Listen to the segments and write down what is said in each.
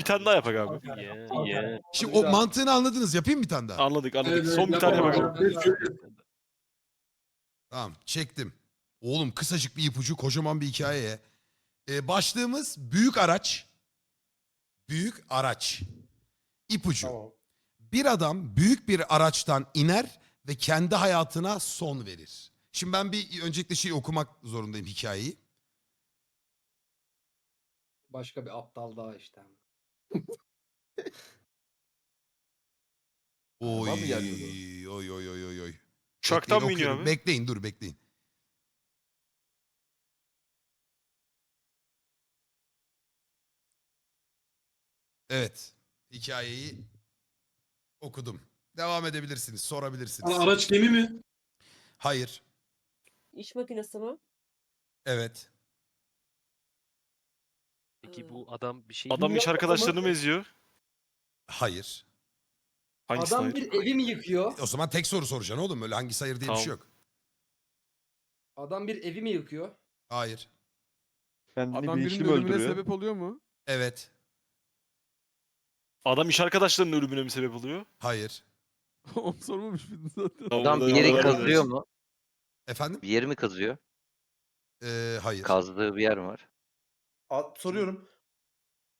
Bir tane daha yapak abi. Yeah, yeah. Şimdi o mantığını anladınız. Yapayım mı bir tane daha? Anladık anladık. Evet, Son bir tane yapalım yapak. abi. Tamam çektim. Oğlum kısacık bir ipucu kocaman bir hikayeye. Ee, başlığımız büyük araç. Büyük araç. İpucu. Tamam. Bir adam büyük bir araçtan iner ve kendi hayatına son verir. Şimdi ben bir öncelikle şeyi okumak zorundayım hikayeyi. Başka bir aptal daha işte. Oy mı oy oy oy oy oy. Uçaktan mı iniyor okuyorum. abi? Bekleyin dur bekleyin. Evet. Hikayeyi okudum. Devam edebilirsiniz, sorabilirsiniz. Ara- Araç gemi mi? Hayır. İş makinesi mi? Evet. Peki bu adam bir şey Adam iş arkadaşlarını mı eziyor? Hayır. Hangisi Adam hayır? bir evi mi yıkıyor? O zaman tek soru soracaksın oğlum. Öyle hangisi hayır diye bir Tamam. şey yok. Adam bir evi mi yıkıyor? Hayır. Kendini Adam bir birinin mi ölümüne öldürüyor? sebep oluyor mu? Evet. Adam iş arkadaşlarının ölümüne mi sebep oluyor? Hayır. Onu sormamış mıydın zaten? Adam bir yeri kazıyor mu? Efendim? Bir yeri mi kazıyor? Ee, hayır. Kazdığı bir yer mi var? A- soruyorum.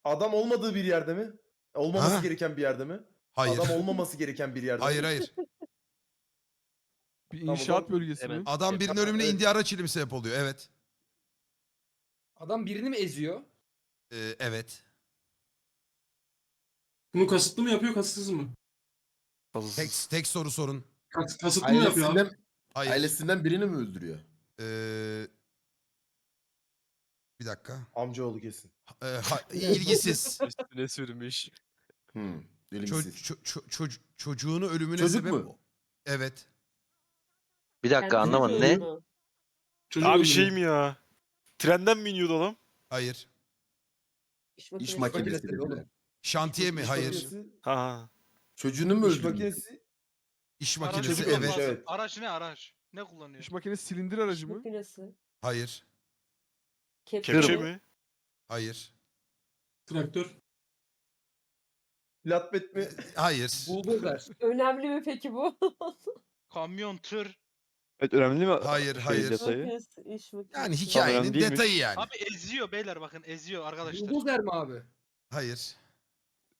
Adam olmadığı bir yerde mi? Olmaması Ha? gereken bir yerde mi? hayır. Adam olmaması gereken bir yerde hayır mi? hayır. Bir Tamam, inşaat adam- bölgesi Evet. mi? Adam birinin ölümüne indiği araç ile mi sebep oluyor? Evet. Adam birini mi eziyor? Ee, evet. Bunu kasıtlı mı yapıyor kasıtsız mı? Tek, tek soru sorun. Kas- kasıtlı mı yapıyor abi? Ailesinden, Hayır. ailesinden birini mi öldürüyor? Ee, bir dakika. Amcaoğlu kesin. Ee, ha- ilgisiz. Üstüne sürmüş. Hmm. Ço- Elimsiz. ço- ço- çoc- çocuğunu ölümüne Çocuk sebep... mu? Evet. Bir dakika Kendi anlamadım ne? mu? Çocuk Abi öldürüyor. şey mi ya? Trenden mi iniyordu adam? Hayır. İş makinesi. İş makinesi oğlum. Şantiye mi? İş Hayır. makinesi- Ha, Ha. Çocuğunu mu İş öldürüyor? makinesi. İş makinesi çocuk evet. Araç ne araç? Ne kullanıyor? İş makinesi silindir İş aracı mı? makinesi. Hayır. Kepçe, Kepçe mi? Hayır. Traktör. Flatbed mi? Hayır. Buldozer. Önemli mi peki bu? Kamyon, tır. Evet önemli mi? Hayır, şey, hayır. detayı? Makinesi, iş makinesi. Yani önemli hikayenin değilmiş. detayı yani. Abi eziyor beyler bakın eziyor arkadaşlar. Buldozer mi abi? Hayır.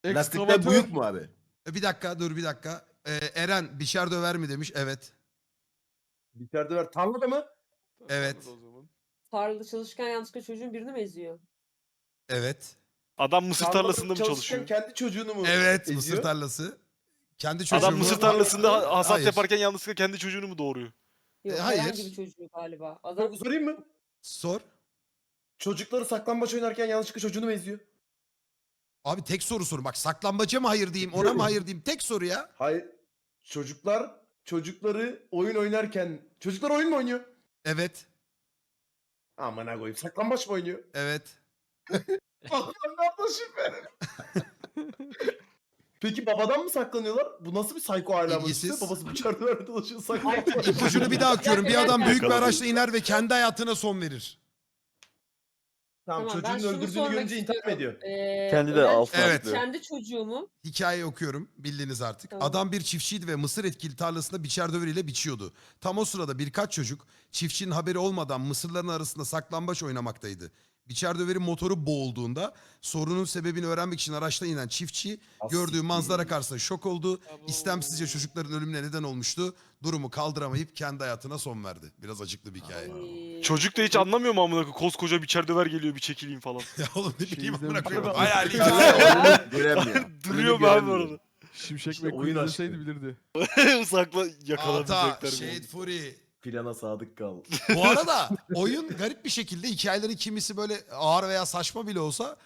Lastikler Ekskavatör. büyük mü abi? E, Bir dakika dur bir dakika. Ee, Eren biçer döver mi demiş. Evet. Bir ver. Tarlada mı? Evet. O zaman. Tarlada çalışırken yanlışlıkla çocuğun birini mi eziyor? Evet. Adam mısır Tarlada tarlasında mı çalışırken çalışıyor? Kendi çocuğunu mu Evet eziyor? mısır tarlası. Kendi çocuğu Adam mısır tarlasında ha- hasat Hayır. yaparken yanlışlıkla kendi çocuğunu mu doğuruyor? Yok E, hayır. herhangi bir çocuğu galiba. Adam Sorayım mı? Sor. Çocukları saklambaç oynarken yanlışlıkla çocuğunu mu eziyor? Abi tek soru soru. Bak saklambaca mı hayır diyeyim ona mı hayır diyeyim. Tek soru ya. Hayır. Çocuklar çocukları oyun oynarken çocuklar oyun mu oynuyor? Evet. Amına koyayım. Saklambaç mı oynuyor? Evet. Yaptın şüphe. Peki babadan mı saklanıyorlar? Bu nasıl bir psycho İlgisiz. işte? Babası bıçaklı verdi dolaşıyor saklanıyor. İpucunu bir daha okuyorum. Bir adam büyük bir araçla iner ve kendi hayatına son verir. Tamam, Tamam, ben çocuğun şunu öldürdüğünü sormak görünce intihar mı ediyor? Ee, Kendi de ölen altına Evet. atlıyor. Kendi çocuğu mu? Hikayeyi okuyorum. Bildiniz artık. Tamam. Adam bir çiftçiydi ve mısır etkili tarlasında biçer döveriyle biçiyordu. Tam o sırada birkaç çocuk çiftçinin haberi olmadan mısırların arasında saklambaç oynamaktaydı. Biçer döverin motoru boğulduğunda sorunun sebebini öğrenmek için araçtan inen çiftçi gördüğü manzara karşısında şok oldu. İstemsizce çocukların ölümüne neden olmuştu. Durumu kaldıramayıp kendi hayatına son verdi. Biraz acıklı bir hikaye. Ay. Çocuk da hiç anlamıyor mu amına koyayım? Koskoca bir döver geliyor bir çekileyim falan. ya oğlum ne bileyim amına koyayım. Hayali. Göremiyor. Duruyor abi göremiyor. orada? Şimşek İşte aşkı. deseydi bilirdi. Sakla Ata, yakalamayacaklar. Shade Fury. Plana sadık kal. Bu arada oyun garip bir şekilde hikayelerin kimisi böyle ağır veya saçma bile olsa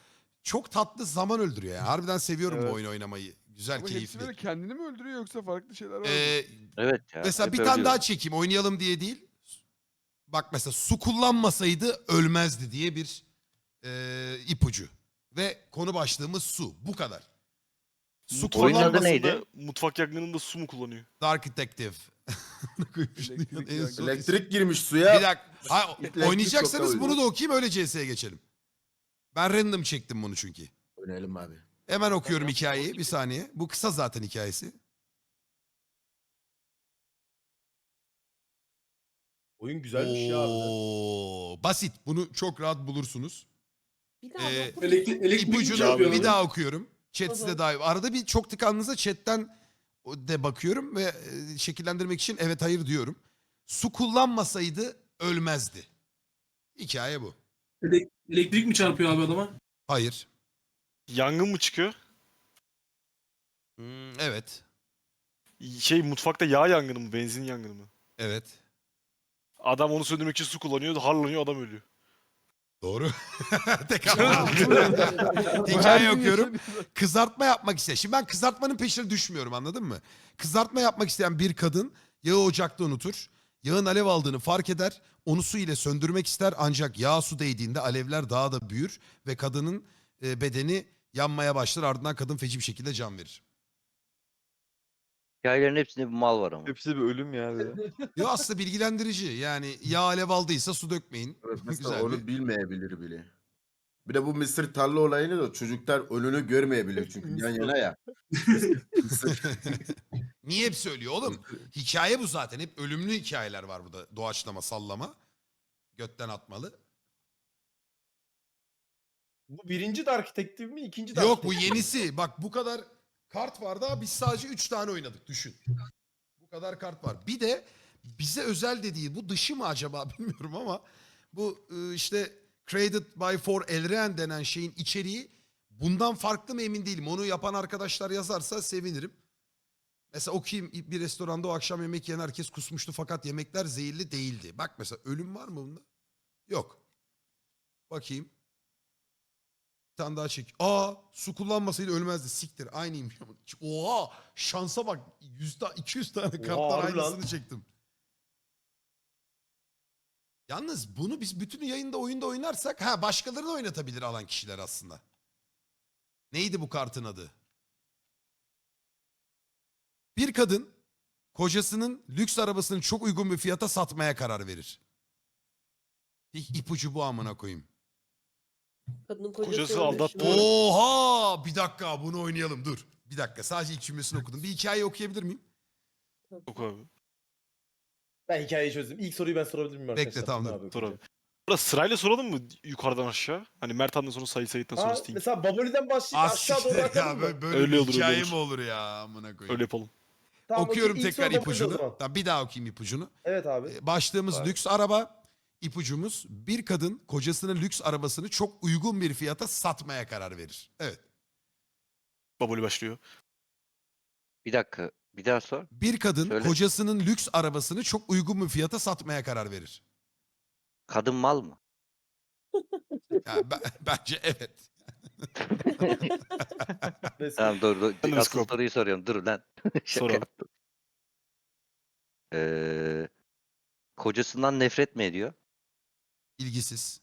çok tatlı zaman öldürüyor. Yani. Harbiden seviyorum Evet. bu oyun oynamayı. Güzel, Ama hepsi keyifli. böyle kendini mi öldürüyor yoksa farklı şeyler var mı? Ee, Evet ya. mesela hep bir tane ölüyor. daha çekeyim oynayalım diye değil. Bak mesela su kullanmasaydı ölmezdi diye bir e, ipucu. Ve konu başlığımız su. Bu kadar. Su Oyunun adı kullanmasın. neydi? Mutfak yangınında su mu kullanıyor? Dark Detective. Koymuş Elektrik dünyanın en yangını. son- Elektrik girmiş Bir suya. dakika. Ha, Elektrik oynayacaksanız bunu da okuyayım öyle CS'ye geçelim. Ben random çektim bunu çünkü. Önerelim abi. Hemen okuyorum hikayeyi. Bir saniye. Bu kısa zaten hikayesi. Oyun güzelmiş ya abi. Oo, basit. Bunu çok rahat bulursunuz. Bir daha Ee, Elektrik, elektrik İpucunu çarpıyor bir daha okuyorum. Chat size daha Arada bir çok tıkandığınızda chatten de bakıyorum ve e, şekillendirmek için evet hayır diyorum. Su kullanmasaydı ölmezdi. Hikaye bu. Elek- elektrik mi çarpıyor abi adama? Hayır. Yangın mı çıkıyor? Hmm, evet. Şey mutfakta yağ yangını mı? Benzin yangını mı? Evet. Adam onu söndürmek için su kullanıyor. Harlanıyor adam ölüyor. Doğru. Tek ama. Hikaye okuyorum. Kızartma yapmak isteyen. Şimdi ben kızartmanın peşine düşmüyorum anladın mı? Kızartma yapmak isteyen bir kadın yağı ocakta unutur. Yağın alev aldığını fark eder. Onu su ile söndürmek ister ancak yağ su değdiğinde alevler daha da büyür ve kadının e, bedeni yanmaya başlar. Ardından kadın feci bir şekilde can verir. Hikayelerin hepsinde bir mal var ama. Hepsi bir ölüm ya. bir de. Yo aslında bilgilendirici. Yani yağ alev aldıysa su dökmeyin. Evet, mesela Güzel onu bir- bilmeyebilir bile. Bir de bu mısır tarla olayını da çocuklar önünü görmeyebilir çünkü yan yana ya. Mısır. Niye hep söylüyor oğlum? Hikaye bu zaten. Hep ölümlü hikayeler var burada. Doğaçlama, sallama. Götten atmalı. Bu birinci Dark Detective mi? ikinci Dark Yok bu yenisi. Bak bu kadar kart var da biz sadece 3 tane oynadık düşün. Bu kadar kart var. Bir de bize özel de değil. Bu dışı mı acaba bilmiyorum ama bu e, işte Created by For Elren denen şeyin içeriği bundan farklı mı emin değilim. Onu yapan arkadaşlar yazarsa sevinirim. Mesela okuyayım bir restoranda o akşam yemek yiyen herkes kusmuştu fakat yemekler zehirli değildi. Bak mesela ölüm var mı bunda? Yok. Bakayım. Bir tane daha çek. Aa su kullanmasaydı ölmezdi. Siktir. Aynıymış. Oha şansa bak. 100 ta 200 tane kartlar harbi lan. aynısını çektim. Yalnız bunu biz bütün yayında oyunda oynarsak ha başkaları da oynatabilir alan kişiler aslında. Neydi bu kartın adı? Bir kadın kocasının lüks arabasını çok uygun bir fiyata satmaya karar verir. İ- İpucu bu amına koyayım. Kadının kocası, Kocası ölmüş. aldattı. Oha! Bir dakika bunu oynayalım dur. Bir dakika sadece ilk cümlesini okudum. Bir hikaye okuyabilir miyim? Yok abi. Ben hikayeyi çözdüm. İlk soruyu ben sorabilir miyim arkadaşlar? tamam, Abi, dur. Sor okuyacağım. abi. Burada sırayla soralım mı yukarıdan aşağı? Hani Mert Han'dan sonra Sayı Sayit'ten sonra Ha, Sting. mesela Baboli'den başlayıp Az aşağı doğru siktir akalım ya mı? böyle, böyle Öyle bir olur, öyle hikaye olur. mi olur ya amına koyayım. Öyle yapalım. Tamam, Okuyorum ilk tekrar soru Baboli'de o ipucunu. zaman. Tamam, bir daha okuyayım ipucunu. Evet abi. Ee, Başlığımız lüks araba. İpucumuz bir kadın kocasının lüks arabasını çok uygun bir fiyata satmaya karar verir. Evet. Baboli başlıyor. Bir dakika. Bir daha sor. Bir kadın Söyle. kocasının lüks arabasını çok uygun bir fiyata satmaya karar verir. Kadın mal mı? Ya, ben- bence evet. Tamam dur dur. De Asıl scope. soruyu soruyorum. Dur lan. Şaka yaptım. Ee, kocasından nefret mi ediyor? İlgisiz.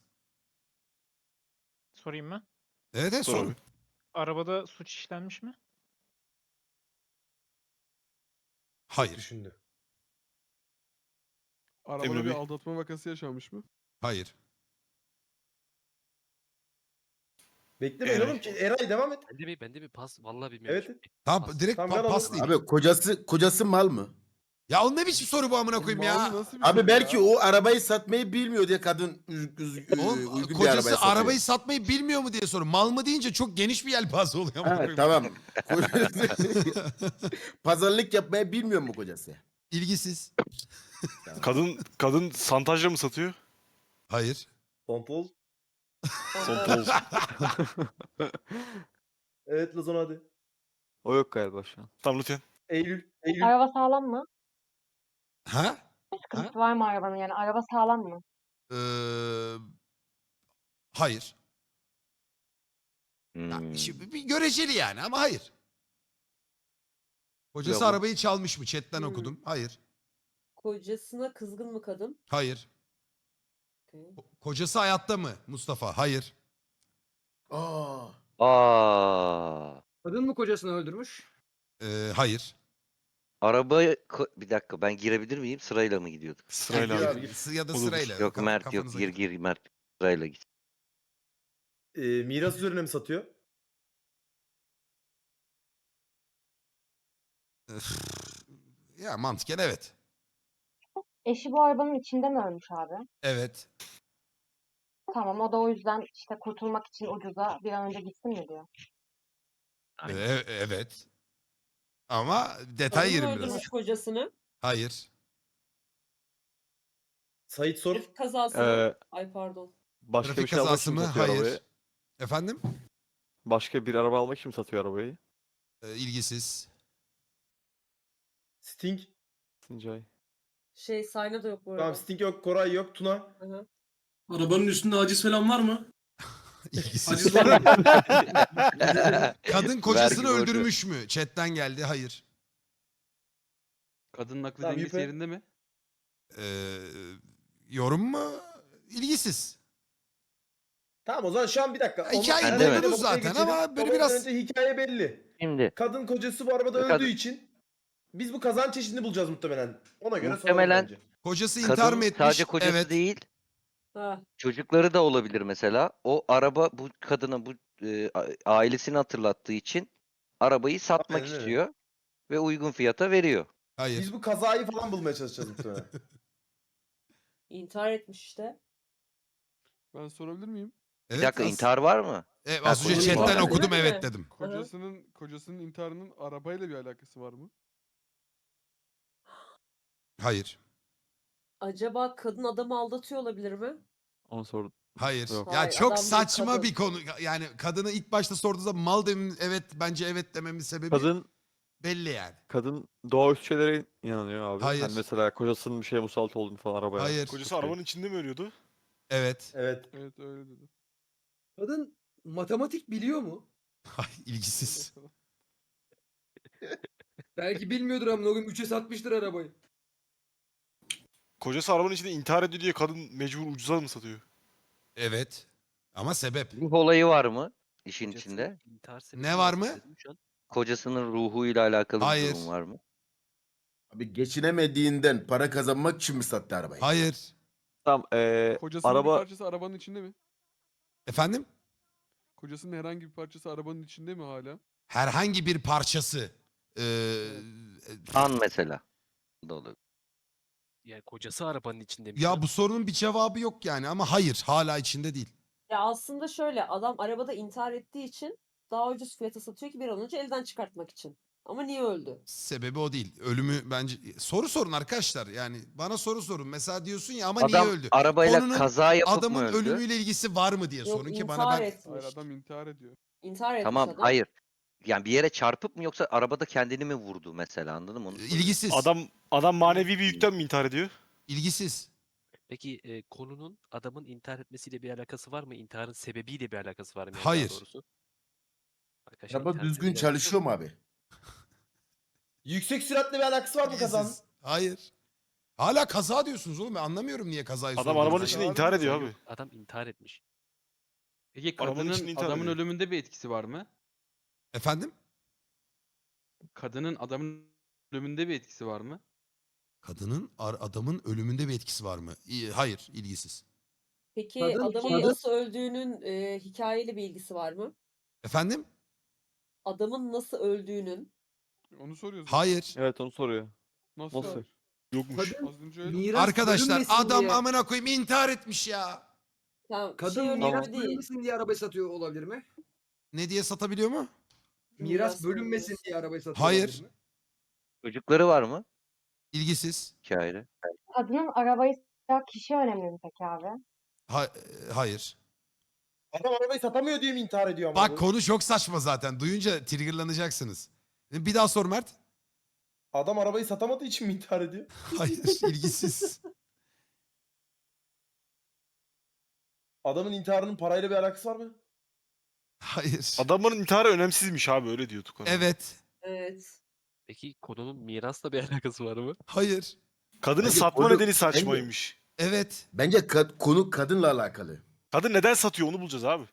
Sorayım mı? Evet evet Sor. Arabada suç işlenmiş mi? Hayır. düşündü. Arabada Emre bir Bey. aldatma vakası yaşanmış mı? Hayır. Beklemeyin Eray. oğlum ki. Eray devam et. Bende bir bende bir pas vallahi bilmiyorum. Evet. Tamam Pas. direkt Tamam, pa- ben pas alayım. değil. Abi kocası kocası mal mı? Ya o ne biçim soru bu amına koyayım ya? Nasıl bir Abi şey belki ya? o arabayı satmayı bilmiyor diye kadın üz- üz- Oğlum, uygun bir kocası arabaya satıyor. arabayı satmayı bilmiyor mu diye soru. Mal mı deyince çok geniş bir yelpaze oluyor. amına Ha, koyayım. tamam. Kocası- Pazarlık yapmayı bilmiyor mu kocası? İlgisiz. Kadın kadın santajla mı satıyor? Hayır. Pompol. Son. Evet Lazon hadi. O yok galiba şu an. tamam lütfen. Eylül. Eylül. Araba sağlam mı? Ha? Sıkıntısı var mı arabanın yani? Araba sağlam mı? Ee, hayır. Ya, Hmm. şimdi bir göreceli yani ama hayır. Kocası Bravo. arabayı çalmış mı? Chatten Hmm. okudum. Hayır. Kocasına kızgın mı kadın? Hayır. Okey. Ko- Kocası hayatta mı Mustafa? Hayır. Aa. Aa. Kadın mı kocasını öldürmüş? Ee, hayır. Araba bir dakika ben girebilir miyim? Sırayla mı gidiyorduk? Sırayla. Gir gir. Ya da Olur. sırayla. Yok Kaf- Mert yok gir gir Mert sırayla git. Ee, miras üzerine mi satıyor? Ya mantıken evet. Eşi bu arabanın içinde mi ölmüş abi? Evet. Tamam o da o yüzden işte kurtulmak için ucuza bir an önce gitsin mi diyor. Aynen. E- evet. Ama detay Kadın yerim öldürmüş biraz. kocasını. Hayır. Sait sor. Trafik kazası. Ee, Ay pardon. başka Trafik bir şey almak kazası için mi mı? satıyor Hayır. arabayı? Efendim? Başka bir araba almak için mi satıyor arabayı? Ee, ilgisiz. Sting. Sincay. Şey Sayna da yok bu arada. Tamam Sting yok. Koray yok. Tuna. Hı hı. Arabanın üstünde haciz falan var mı? İlgisiz. Mı? Kadın kocasını Vergi borcu. öldürmüş mü? Chatten geldi. Hayır. Kadının aklı Tamam, dengesi Yüpe. yerinde mi? Ee, yorum mu? İlgisiz. Tamam o zaman şu an bir dakika. Onlar- Hikaye Hemen buldunuz bir noktaya zaten ama böyle biraz- önce hikaye belli. Şimdi Kadın kocası bu arabada Kadın- öldüğü için biz bu kazan çeşidini bulacağız muhtemelen. Ona göre Muhtemelen- soralım bence. Kocası intihar kadın mı etmiş? sadece kocası evet. değil Ha. çocukları da olabilir mesela. O araba bu kadına bu e, a- ailesini hatırlattığı için arabayı satmak öyle. istiyor ve uygun fiyata veriyor. Hayır. Biz bu kazayı falan bulmaya çalışacağız muhtemelen. İntihar etmiş işte. Ben sorabilir miyim? Bir Evet, dakika as- intihar var mı? Evet, Ha, az önce kocası chatten var. okudum mi? evet dedim. Kocasının kocasının intiharının arabayla bir alakası var mı? Hayır. Acaba kadın adamı aldatıyor olabilir mi? Onu sordum. Hayır. Yok. Ya Hayır, çok adam saçma kadın. bir konu. Yani kadını ilk başta sorduğu zaman mal demin evet bence evet dememin sebebi Kadın belli yani. kadın doğaüstü şeylere inanıyor abi. Hayır. Hani mesela kocasının bir şeye musallat olduğunu falan arabaya. Hayır. Kocası arabanın içinde mi ölüyordu? Evet. evet. Evet öyle dedi. Kadın matematik biliyor mu? Ay, ilgisiz. Belki bilmiyordur ama o gün 3'e satmıştır arabayı. Kocası arabanın içinde intihar ediyor diye kadın mecbur ucuza mı satıyor? Evet. Ama sebep. Ruh olayı var mı işin içinde? Ne var mı? Kocasının ruhuyla alakalı bir Hayır. durum var mı? Abi geçinemediğinden para kazanmak için mi sattı arabayı? Hayır. Tamam eee Kocasının bir araba parçası arabanın içinde mi? Efendim? Kocasının herhangi bir parçası arabanın içinde mi hala? Herhangi bir parçası. Ee, An mesela. Da olur. Yani kocası arabanın içinde ya bu sorunun bir cevabı yok yani ama hayır hala içinde değil. Ya aslında şöyle adam arabada intihar ettiği için daha ucuz fiyata satıyor ki bir an önce elden çıkartmak için. Ama niye öldü? Sebebi o değil. Ölümü bence soru sorun arkadaşlar. Yani bana soru sorun. Mesela diyorsun ya ama Adam niye öldü? arabayla Konunun kaza yapıp Adamın mı öldü? ölümüyle ilgisi var mı diye Yok sorun ki bana intihar ben etmiş. Hayır adam intihar ediyor. İntihar etmiş Tamam adam. hayır. Yani bir yere çarpıp mı yoksa arabada kendini mi vurdu mesela anladın mı? Onu ilgisiz. Adam adam manevi bir yükten mi intihar ediyor? ilgisiz. Peki e, konunun adamın intihar etmesiyle bir alakası var mı? İntiharın sebebiyle bir alakası var mı? yani Hayır. Doğrusu? Arkadaşlar Araba düzgün çalışıyor mu abi? Yüksek süratle bir alakası var mı kazanın? İlgisiz. Hayır. Hala kaza diyorsunuz oğlum. Ben anlamıyorum niye kazayı Adam sorduğunuzu. arabanın içinde intihar ediyor abi. Adam intihar etmiş. Peki Arabanın kadının içinde intihar adamın ediyor. ölümünde bir etkisi var mı? Efendim? Kadının adamın ölümünde bir etkisi var mı? Kadının ar- adamın ölümünde bir etkisi var mı? İyi, hayır, ilgisiz. Peki Kadın- adamın kadın- nasıl öldüğünün e, hikayeyle bir ilgisi var mı? Efendim? Adamın nasıl öldüğünün Onu soruyoruz. Hayır. Evet onu soruyor. Nasıl? Nasıl? Yokmuş. Kadın Az önce öyle. miras Arkadaşlar bölünmesin adam diye, amına koyayım intihar etmiş ya. tamam, kadın şey önemli miras değil. bölünmesin diye arabayı satıyor olabilir mi? Ne diye satabiliyor mu? Miras bölünmesin diye arabayı satıyor Hayır. Çocukları var mı İlgisiz. hikayede? Kadının arabayı satan kişi önemli mi peki abi? Ha- e, hayır. Adam arabayı satamıyor diye mi intihar ediyor ama? Bak konu çok saçma zaten. Duyunca triggerlanacaksınız. Bir daha sor Mert. Adam arabayı satamadığı için mi intihar ediyor? Hayır, ilgisiz. Adamın intiharının parayla bir alakası var mı? Hayır. Adamın intiharı önemsizmiş abi öyle diyorduk ona. Evet. Evet. Peki konunun mirasla bir alakası var mı? Hayır. Kadının Bence satma konu- nedeni saçmaymış. Evet. Bence kad- konu kadınla alakalı. Kadın neden satıyor onu bulacağız abi.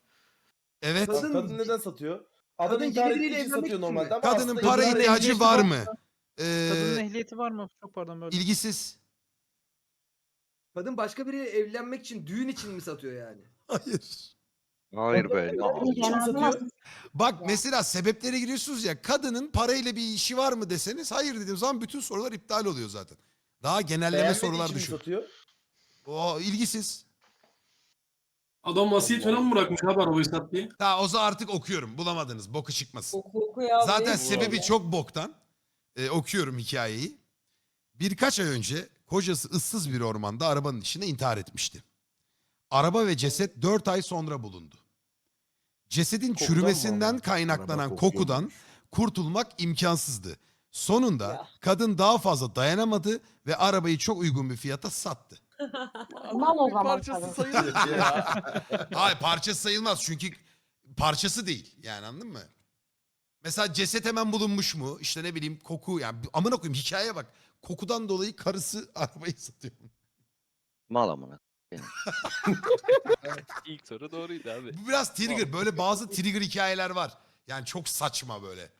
Evet. Kadın- Kadın, neden satıyor? Adam Kadın intihar ettiği için evlenmek satıyor için mi? normalde ama Kadının aslında para intihar ihtiyacı var var. mı? Kadının Ee, ehliyeti var mı? Çok pardon böyle. ilgisiz. Kadın başka biriyle evlenmek için düğün için mi satıyor yani? Hayır. Hayır be. ne Kim Genelde satıyor? Bak mesela sebeplere giriyorsunuz ya kadının parayla bir işi var mı deseniz hayır dediğim zaman bütün sorular iptal oluyor zaten. Daha genelleme Beğenmediği sorular için mi düşün. satıyor? O ilgisiz. Adam vasiyet falan mı bırakmış abi arabayı sat diye? Ha o zaman artık okuyorum. Bulamadınız. Boku çıkmasın. Oku oku ya. Zaten benim- sebebi çok boktan. Ee, okuyorum hikayeyi. Birkaç ay önce kocası ıssız bir ormanda arabanın içinde intihar etmişti. Araba ve ceset 4 ay sonra bulundu. Cesedin Kokudan çürümesinden kaynaklanan Araba kokudan kokuyormuş. kurtulmak imkansızdı. Sonunda Ya. kadın daha fazla dayanamadı ve arabayı çok uygun bir fiyata sattı. Mal o zaman parçası tabii. sayılır. Ya. Hayır parçası sayılmaz çünkü parçası değil. Yani anladın mı? Mesela ceset hemen bulunmuş mu? İşte ne bileyim koku yani amına koyayım hikayeye bak. Kokudan dolayı karısı arabayı satıyor. Mal amına. İlk soru doğruydu abi. Bu biraz trigger. Böyle bazı trigger hikayeler var. Yani çok saçma böyle.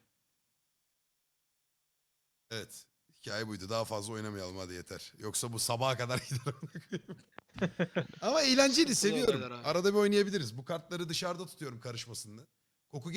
Evet. Hikaye buydu. Daha fazla oynamayalım hadi yeter. Yoksa bu sabaha kadar gider. Ama eğlenceli seviyorum. Arada bir oynayabiliriz. Bu kartları dışarıda tutuyorum karışmasın diye. Koku